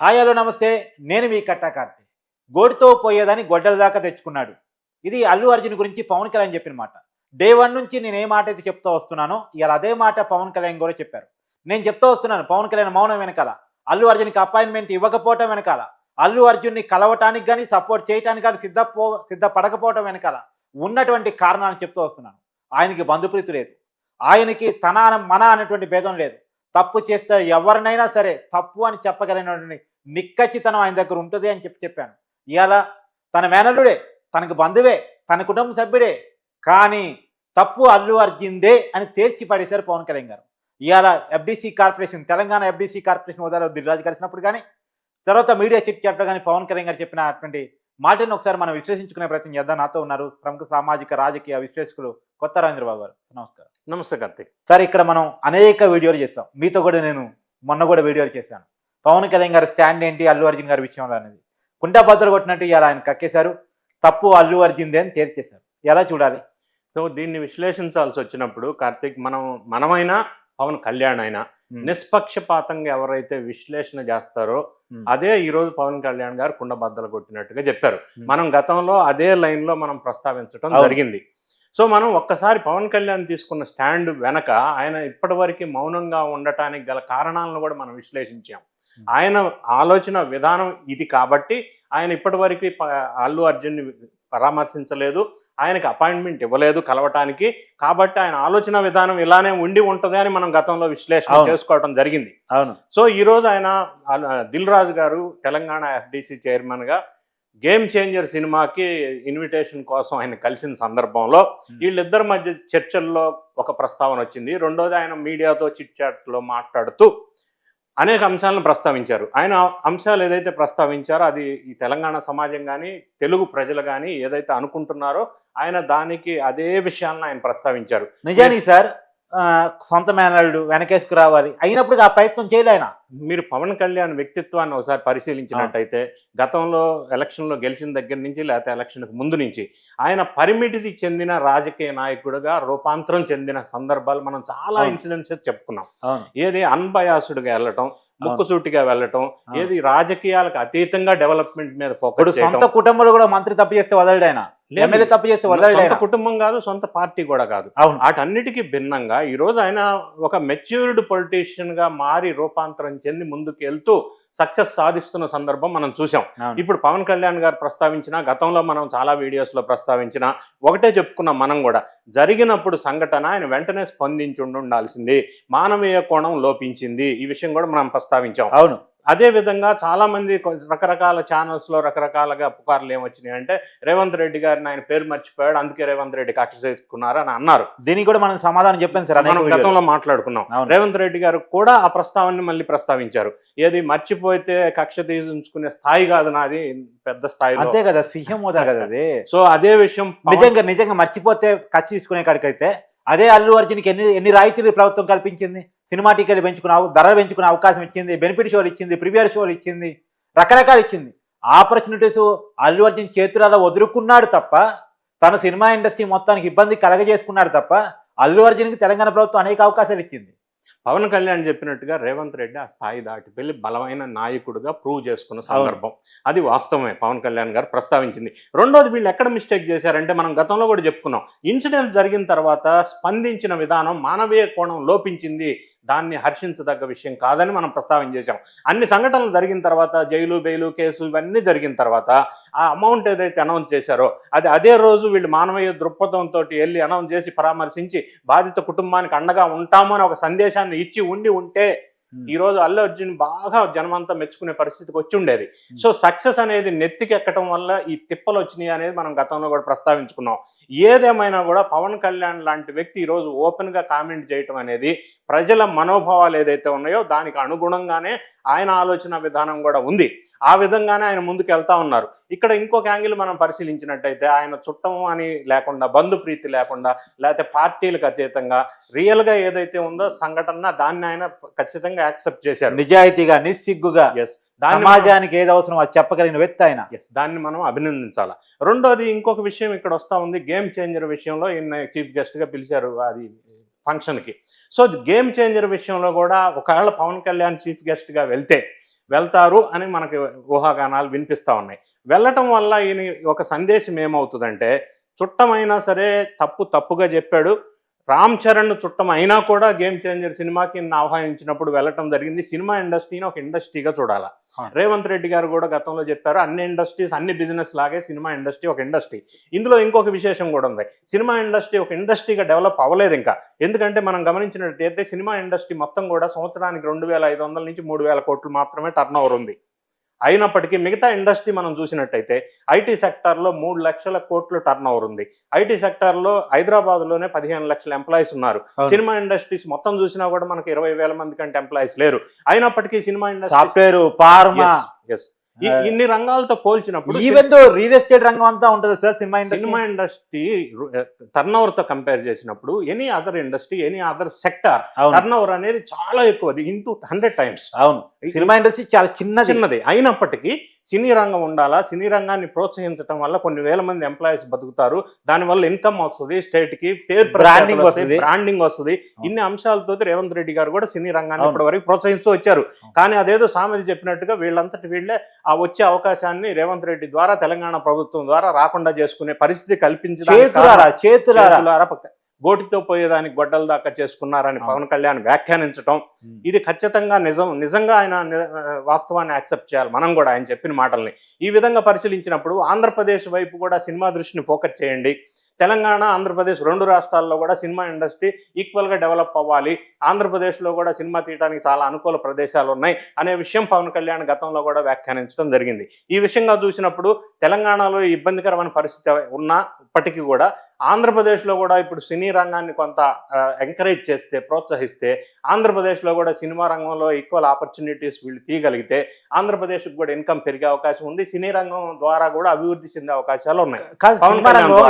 Hi hello నమస్తే. నేను మీ కట్టా కార్తీ. గోడితో పోయేదని గొడ్డల దాకా తెచ్చుకున్నాడు. ఇది అల్లు అర్జున్ గురించి పవన్ కళ్యాణ్ చెప్పిన మాట. డే వన్ నుంచి నేను ఏ మాట అయితే చెప్తూ వస్తున్నానో ఇలా అదే మాట పవన్ కళ్యాణ్ కూడా చెప్పారు. నేను చెప్తూ వస్తున్నాను పవన్ కళ్యాణ్ మౌనం వెనకాల. అల్లు అర్జున్కి అపాయింట్మెంట్ ఇవ్వకపోవటం వెనకాల. అల్లు అర్జున్ని కలవటానికి కానీ సపోర్ట్ చేయటానికి కానీ సిద్ధపో సిద్ధపడకపోవటం వెనకాల ఉన్నటువంటి కారణాలను చెప్తూ వస్తున్నాను. ఆయనకి బంధుప్రీతి లేదు. ఆయనకి తన మన అనేటువంటి భేదం లేదు. తప్పు చేస్తే ఎవరినైనా సరే తప్పు అని చెప్పగలిగినటువంటి నిక్కచ్చితనం ఆయన దగ్గర ఉంటుంది అని చెప్పి చెప్పాను. ఇవాళ తన మేనల్లుడే తనకు బంధువే తన కుటుంబ సభ్యుడే కానీ తప్పు అల్లు అర్జున్దే అని తేల్చి పడేశారు పవన్ కళ్యాణ్ గారు. ఇవాళ FDC corporation Telangana FDC corporation హోదాలో దిల్రాజు కలిసినప్పుడు కానీ తర్వాత మీడియా చిట్ చెప్పడం కానీ పవన్ కళ్యాణ్ గారు చెప్పిన అటువంటి మాటను ఒకసారి మనం విశ్లేషించుకునే ప్రయత్నం చేద్దాం. నాతో ఉన్నారు ప్రముఖ సామాజిక రాజకీయ విశ్లేషకులు కొత్త రాజేంద్రబాబు గారు. నమస్కారం. నమస్తే కార్తీక్. సార్ ఇక్కడ మనం అనేక వీడియోలు చేస్తాం. మీతో కూడా నేను మొన్న కూడా వీడియోలు చేశాను. పవన్ కళ్యాణ్ గారి స్టాండ్ ఏంటి అల్లు అర్జున్ గారి విషయంలో అనేది. బద్దలు కొట్టినట్టు ఇలా ఆయన కక్కేశారు. తప్పు అల్లు అర్జున్దే అని తేల్చేశారు. ఎలా చూడాలి? సో దీన్ని విశ్లేషించాల్సి వచ్చినప్పుడు కార్తీక్ మనం మనమైనా పవన్ కళ్యాణ్ అయినా. నిష్పక్షపాతంగా ఎవరైతే విశ్లేషణ చేస్తారో. అదే ఈ రోజు పవన్ కళ్యాణ్ గారు కుండ బద్దలు కొట్టినట్టుగా చెప్పారు. మనం గతంలో అదే లైన్లో మనం ప్రస్తావించడం. జరిగింది. సో మనం ఒక్కసారి పవన్ కళ్యాణ్ తీసుకున్న స్టాండ్ వెనక ఆయన ఇప్పటివరకు మౌనంగా ఉండటానికి గల కారణాలను కూడా మనం విశ్లేషించాం. ఆయన ఆలోచన విధానం ఇది కాబట్టి ఆయన ఇప్పటివరకు అల్లు అర్జున్ పరామర్శించలేదు ఆయనకి అపాయింట్మెంట్ ఇవ్వలేదు కలవటానికి కాబట్టి ఆయన ఆలోచన విధానం ఇలానే ఉండి ఉంటది అని మనం గతంలో విశ్లేషణ. చేసుకోవడం జరిగింది అవును సో ఈ రోజు ఆయన దిల్ రాజు గారు తెలంగాణ ఎఫ్డిసి చైర్మన్గా గేమ్ చేంజర్ సినిమాకి ఇన్విటేషన్ కోసం ఆయన కలిసిన సందర్భంలో Hmm. వీళ్ళిద్దరి మధ్య చర్చల్లో ఒక ప్రస్తావన వచ్చింది. రెండోది ఆయన మీడియాతో చిట్ చాట్లో మాట్లాడుతూ అనేక అంశాలను ప్రస్తావించారు. ఆయన అంశాలు ఏదైతే ప్రస్తావించారో అది ఈ తెలంగాణ సమాజం కానీ తెలుగు ప్రజలు కానీ ఏదైతే అనుకుంటున్నారో ఆయన దానికి అదే విషయాలను ఆయన ప్రస్తావించారు. నిజానికి సార్ సొంత మేనల్లుడు వెనకేసుకు రావాలి. అయినప్పుడు ఆ ప్రయత్నం చేయలే ఆయన. మీరు పవన్ కళ్యాణ్ వ్యక్తిత్వాన్ని ఒకసారి పరిశీలించినట్టయితే గతంలో ఎలక్షన్లో గెలిచిన దగ్గర నుంచి లేకపోతే ఎలక్షన్కి ముందు నుంచి ఆయన పరిమితికి చెందిన రాజకీయ నాయకుడిగా రూపాంతరం చెందిన సందర్భాలు మనం చాలా. ఇన్సిడెన్సెస్ చెప్పుకున్నాం. ఏది అన్బయాసుడ్గా వెళ్ళటం ముక్కుసూటిగా వెళ్ళటం. ఏది రాజకీయాలకు అతీతంగా డెవలప్మెంట్ మీద ఫోకస్ సొంత కుటుంబంలో కూడా మంత్రి తప్పు చేస్తే వదలడు ఆయన. లేదు. ఎమ్మెల్యే తప్పు చేస్తే వదలడు సొంత కుటుంబం కాదు సొంత పార్టీ కూడా కాదు. అవును. వాటన్నిటికీ భిన్నంగా ఈరోజు ఆయన ఒక మెచ్యూర్డ్ పొలిటీషియన్గా మారి రూపాంతరం చెంది ముందుకు వెళ్తూ సక్సెస్ సాధిస్తున్న సందర్భం మనం చూసాం. ఇప్పుడు పవన్ కళ్యాణ్ గారు ప్రస్తావించిన గతంలో మనం చాలా వీడియోస్లో ప్రస్తావించిన ఒకటే చెప్పుకున్నాం మనం కూడా జరిగినప్పుడు సంఘటన ఆయన వెంటనే స్పందించి ఉండాల్సింది మానవీయ కోణం లోపించింది ఈ విషయం కూడా మనం ప్రస్తావించాం. అవును. అదే విధంగా చాలా మంది కొంచెం రకరకాల ఛానల్స్లో రకరకాలుగా పుకార్లు ఏమొచ్చినాయి అంటే రేవంత్ రెడ్డి గారిని ఆయన పేరు మర్చిపోయాడు అందుకే రేవంత్ రెడ్డి కక్ష చేసుకున్నారు అని అన్నారు. దీనికి కూడా మనం సమాధానం చెప్పాను సార్ మనం. గతంలో మాట్లాడుకున్నాం. రేవంత్ రెడ్డి గారు కూడా ఆ ప్రస్తావనని మళ్ళీ ప్రస్తావించారు. ఏది మర్చిపోతే కక్ష తీర్చుకునే స్థాయి కాదు నాది పెద్ద స్థాయిలో. అంతే కదా సీఎం హోదా కదా అది. సో అదే విషయం నిజంగా నిజంగా మర్చిపోతే ఖర్చు తీసుకునే కాడికైతే అదే అల్లు అర్జున్కి ఎన్ని ఎన్ని రాయితీలు ప్రభుత్వం కల్పించింది? సినిమా టికెట్లు పెంచుకునే ధరలు ధర పెంచుకునే అవకాశం ఇచ్చింది బెనిఫిట్ షోలు ఇచ్చింది ప్రీమియర్ షోలు ఇచ్చింది రకరకాలు ఇచ్చింది. ఆపర్చునిటీస్ అల్లు అర్జున్ చేతులలో వదులుకున్నాడు తప్ప తన సినిమా ఇండస్ట్రీ మొత్తానికి ఇబ్బంది కలగజేసుకున్నాడు తప్ప అల్లు అర్జున్కి తెలంగాణ ప్రభుత్వం అనేక అవకాశాలు ఇచ్చింది. పవన్ కళ్యాణ్ చెప్పినట్టుగా రేవంత్ రెడ్డి ఆ స్థాయి దాటి వెళ్ళి బలమైన నాయకుడిగా ప్రూవ్ చేసుకున్న సందర్భం. అది వాస్తవమే పవన్ కళ్యాణ్ గారు ప్రస్తావించింది. రెండోది వీళ్ళు ఎక్కడ మిస్టేక్ చేశారంటే మనం గతంలో కూడా చెప్పుకున్నాం. ఇన్సిడెంట్ జరిగిన తర్వాత స్పందించిన విధానం మానవీయ కోణం లోపించింది. దాన్ని హర్షించదగ్గ విషయం కాదని మనం ప్రస్తావన చేశాం. అన్ని సంఘటనలు జరిగిన తర్వాత జైలు బెయిలు కేసు ఇవన్నీ జరిగిన తర్వాత ఆ అమౌంట్ ఏదైతే అనౌన్స్ చేశారో అది అదే రోజు వీళ్ళు మానవీయ దృక్పథంతో వెళ్ళి అనౌన్స్ చేసి పరామర్శించి బాధిత కుటుంబానికి అండగా ఉంటాము అని ఒక సందేశాన్ని ఇచ్చి ఉండి ఉంటే ఈ రోజు అల్లు అర్జున్ బాగా జనమంతా మెచ్చుకునే పరిస్థితికి వచ్చి ఉండేది. సో సక్సెస్ అనేది నెత్తికి ఎక్కడం వల్ల ఈ తిప్పలు వచ్చినాయి అనేది మనం గతంలో కూడా ప్రస్తావించుకున్నాం. ఏదేమైనా కూడా పవన్ కళ్యాణ్ లాంటి వ్యక్తి ఈ రోజు ఓపెన్గా కామెంట్ చేయటం అనేది ప్రజల మనోభావాలు ఏదైతే ఉన్నాయో దానికి అనుగుణంగానే ఆయన ఆలోచన విధానం కూడా ఉంది. ఆ విధంగానే ఆయన ముందుకు వెళ్తా ఉన్నారు. ఇక్కడ ఇంకొక యాంగిల్ మనం పరిశీలించినట్టయితే ఆయన చుట్టం అని లేకుండా బంధు ప్రీతి లేకుండా లేకపోతే పార్టీలకు అతీతంగా రియల్గా ఏదైతే ఉందో సంఘటన దాన్ని ఆయన ఖచ్చితంగా యాక్సెప్ట్ చేశారు. నిజాయితీగా నిస్సిగ్గుగా ఎస్ సమాజానికి ఏది అవసరం అది చెప్పగలిగిన వ్యక్తి ఆయన. దాన్ని మనం అభినందించాలి? రెండోది ఇంకొక విషయం ఇక్కడ వస్తా ఉంది గేమ్ చేంజర్ విషయంలో ఈయన చీఫ్ గెస్ట్గా పిలిచారు అది ఫంక్షన్కి. సో గేమ్ చేంజర్ విషయంలో కూడా ఒకవేళ పవన్ కళ్యాణ్ చీఫ్ గెస్ట్గా వెళ్తే వెళ్తారు అని మనకి ఊహాగానాలు వినిపిస్తూ ఉన్నాయి. వెళ్ళటం వల్ల ఈయన ఒక సందేశం ఏమవుతుందంటే చుట్టమైనా సరే తప్పు తప్పుగా చెప్పాడు. రామ్ చరణ్ చుట్టం అయినా కూడా గేమ్ చేంజర్ సినిమాకి ఆహ్వానించినప్పుడు వెళ్ళటం జరిగింది. సినిమా ఇండస్ట్రీని ఒక ఇండస్ట్రీగా చూడాలి. రేవంత్ రెడ్డి గారు కూడా గతంలో చెప్పారు అన్ని ఇండస్ట్రీస్ అన్ని బిజినెస్ లాగే సినిమా ఇండస్ట్రీ ఒక ఇండస్ట్రీ. ఇందులో ఇంకొక విశేషం కూడా ఉంది. సినిమా ఇండస్ట్రీ ఒక ఇండస్ట్రీగా డెవలప్ అవ్వలేదు ఇంకా. ఎందుకంటే మనం గమనించినట్టయితే సినిమా ఇండస్ట్రీ మొత్తం కూడా సంవత్సరానికి రెండు వేల ఐదు వందల నుంచి మూడు వేల కోట్లు మాత్రమే టర్న్ ఓవర్ ఉంది. అయినప్పటికీ మిగతా ఇండస్ట్రీ మనం చూసినట్టయితే ఐటీ సెక్టార్లో మూడు లక్షల కోట్లు టర్న్ ఓవర్ ఉంది. ఐటీ సెక్టార్లో హైదరాబాద్లోనే పదిహేను లక్షల ఎంప్లాయీస్ ఉన్నారు. సినిమా ఇండస్ట్రీస్ మొత్తం చూసినా కూడా మనకి ఇరవై వేల మంది కంటే ఎంప్లాయీస్ లేరు. అయినప్పటికీ సినిమా ఇండస్ట్రీ సాఫ్ట్వేర్ ఫార్మా. ఇన్ని రంగాలతో పోల్చినప్పుడు ఈవెన్ దో రియల్ ఎస్టేట్ రంగం అంతా ఉంటుంది sir cinema cinema industry turn ఓవర్తో compare చేసినప్పుడు any other industry any other sector turn over అనేది చాలా ఎక్కువ. ఇంటూ హండ్రెడ్ టైమ్స్ అవును. సినిమా ఇండస్ట్రీ చాలా చిన్నది. చిన్నది. అయినప్పటికీ సినీ రంగం ఉండాలా సినీ రంగాన్ని ప్రోత్సహించడం వల్ల కొన్ని వేల మంది ఎంప్లాయీస్ బతుకుతారు. దానివల్ల ఇన్కమ్ వస్తుంది స్టేట్కి పేరు Branding వస్తది. బ్రాండింగ్ వస్తుంది. ఇన్ని అంశాలతో రేవంత్ రెడ్డి గారు కూడా సినీ రంగాన్ని. ఇప్పటి వరకు ప్రోత్సహిస్తూ వచ్చారు. కానీ అదేదో సామెత చెప్పినట్టుగా వీళ్ళంతటి వీళ్ళే ఆ వచ్చే అవకాశాన్ని రేవంత్ రెడ్డి ద్వారా తెలంగాణ ప్రభుత్వం ద్వారా రాకుండా చేసుకునే పరిస్థితి కల్పించడానికి చేతులారా చేతులారా. గోటితో పోయేదానికి గొడ్డల దాకా చేసుకున్నారని. పవన్ కళ్యాణ్ వ్యాఖ్యానించడం ఇది ఖచ్చితంగా నిజం నిజంగా ఆయన వాస్తవాన్ని యాక్సెప్ట్ చేయాలి మనం కూడా ఆయన చెప్పిన మాటల్ని. ఈ విధంగా పరిశీలించినప్పుడు ఆంధ్రప్రదేశ్ వైపు కూడా సినిమా దృష్టిని ఫోకస్ చేయండి. తెలంగాణ ఆంధ్రప్రదేశ్ రెండు రాష్ట్రాల్లో కూడా సినిమా ఇండస్ట్రీ ఈక్వల్గా డెవలప్ అవ్వాలి. ఆంధ్రప్రదేశ్లో కూడా సినిమా తీయడానికి చాలా అనుకూల ప్రదేశాలు ఉన్నాయి అనే విషయం పవన్ కళ్యాణ్ గతంలో కూడా వ్యాఖ్యానించడం జరిగింది. ఈ విషయంగా చూసినప్పుడు తెలంగాణలో ఇబ్బందికరమైన పరిస్థితి ఉన్నా ఇప్పటికీ కూడా ఆంధ్రప్రదేశ్లో కూడా ఇప్పుడు సినీ రంగాన్ని కొంత ఎంకరేజ్ చేస్తే ప్రోత్సహిస్తే ఆంధ్రప్రదేశ్లో కూడా సినిమా రంగంలో ఈక్వల్ ఆపర్చునిటీస్ వీళ్ళు తీయగలిగితే ఆంధ్రప్రదేశ్కి కూడా ఇన్కమ్ పెరిగే అవకాశం ఉంది. సినీ రంగం ద్వారా కూడా అభివృద్ధి చెందే అవకాశాలు ఉన్నాయి.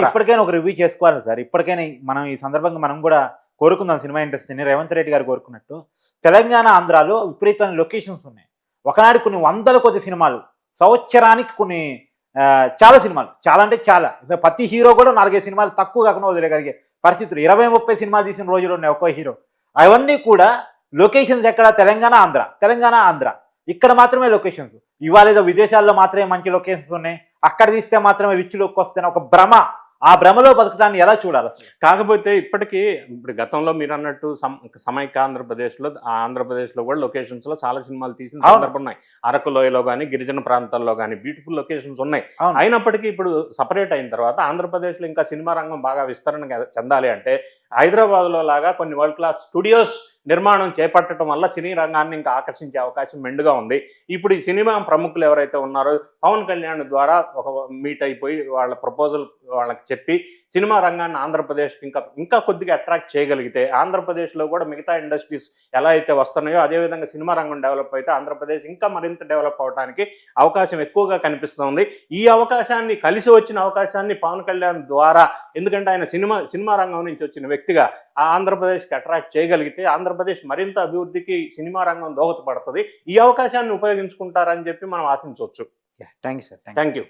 ఇప్పటికైనా ఒక రివ్యూ చేసుకోవాలి సార్. ఇప్పటికైనా మనం ఈ సందర్భంగా మనం కూడా కోరుకుందాం సినిమా ఇండస్ట్రీని. రేవంత్ రెడ్డి గారు కోరుకున్నట్టు. తెలంగాణ ఆంధ్రాలో విపరీతమైన లొకేషన్స్ ఉన్నాయి. ఒకనాడు కొన్ని వందల కొద్ది సినిమాలు సంవత్సరానికి కొన్ని చాలా సినిమాలు. చాలా అంటే చాలా. ప్రతి హీరో కూడా నాలుగైదు సినిమాలు తక్కువ కాకుండా వదిలేగలిగే పరిస్థితులు. ఇరవై ముప్పై సినిమాలు తీసిన రోజులు ఉన్నాయి ఒక్కో హీరో. అవన్నీ కూడా లొకేషన్స్ ఎక్కడ? తెలంగాణ ఆంధ్ర. తెలంగాణ ఆంధ్ర. ఇక్కడ మాత్రమే లొకేషన్స్. ఇవాళ ఏదో విదేశాల్లో మాత్రమే మంచి లొకేషన్స్ ఉన్నాయి. అక్కడ తీస్తే మాత్రమే రిచ్ లుక్ ఒక భ్రమ. ఆ భ్రమలో బతకడాన్ని ఎలా చూడాలి అసలు? కాకపోతే ఇప్పటికీ ఇప్పుడు గతంలో మీరు అన్నట్టు సమ సమైక్య ఆంధ్రప్రదేశ్లో ఆంధ్రప్రదేశ్లో కూడా లొకేషన్స్లో చాలా సినిమాలు తీసిన. సందర్భం ఉన్నాయి. అరకు లోయలో కానీ గిరిజన ప్రాంతాల్లో కానీ బ్యూటిఫుల్ లొకేషన్స్ ఉన్నాయి. అయినప్పటికీ ఇప్పుడు సపరేట్ అయిన తర్వాత ఆంధ్రప్రదేశ్లో ఇంకా సినిమా రంగం బాగా విస్తరణ చెందాలి అంటే హైదరాబాద్లో లాగా కొన్ని వరల్డ్ క్లాస్ స్టూడియోస్ నిర్మాణం చేపట్టడం వల్ల సినీ రంగాన్ని ఇంకా ఆకర్షించే అవకాశం మెండుగా ఉంది. ఇప్పుడు ఈ సినిమా ప్రముఖులు ఎవరైతే ఉన్నారో పవన్ కళ్యాణ్ ద్వారా ఒక మీట్ అయిపోయి వాళ్ళ ప్రపోజల్ వాళ్ళకి చెప్పి సినిమా రంగాన్ని ఆంధ్రప్రదేశ్కి ఇంకా ఇంకా కొద్దిగా అట్రాక్ట్ చేయగలిగితే ఆంధ్రప్రదేశ్లో కూడా మిగతా ఇండస్ట్రీస్ ఎలా అయితే వస్తున్నాయో అదేవిధంగా సినిమా రంగం డెవలప్ అయితే ఆంధ్రప్రదేశ్ ఇంకా మరింత డెవలప్ అవడానికి అవకాశం ఎక్కువగా కనిపిస్తుంది. ఈ అవకాశాన్ని కలిసి వచ్చిన అవకాశాన్ని పవన్ కళ్యాణ్ ద్వారా ఎందుకంటే ఆయన సినిమా సినిమా రంగం నుంచి వచ్చిన వ్యక్తిగా ఆంధ్రప్రదేశ్కి అట్రాక్ట్ చేయగలిగితే ఆంధ్రప్రదేశ్ మరింత అభివృద్ధికి సినిమా రంగం దోహదపడుతుంది. ఈ అవకాశాన్ని ఉపయోగించుకుంటారని చెప్పి మనం ఆశించవచ్చు. Thank you sir thank thank you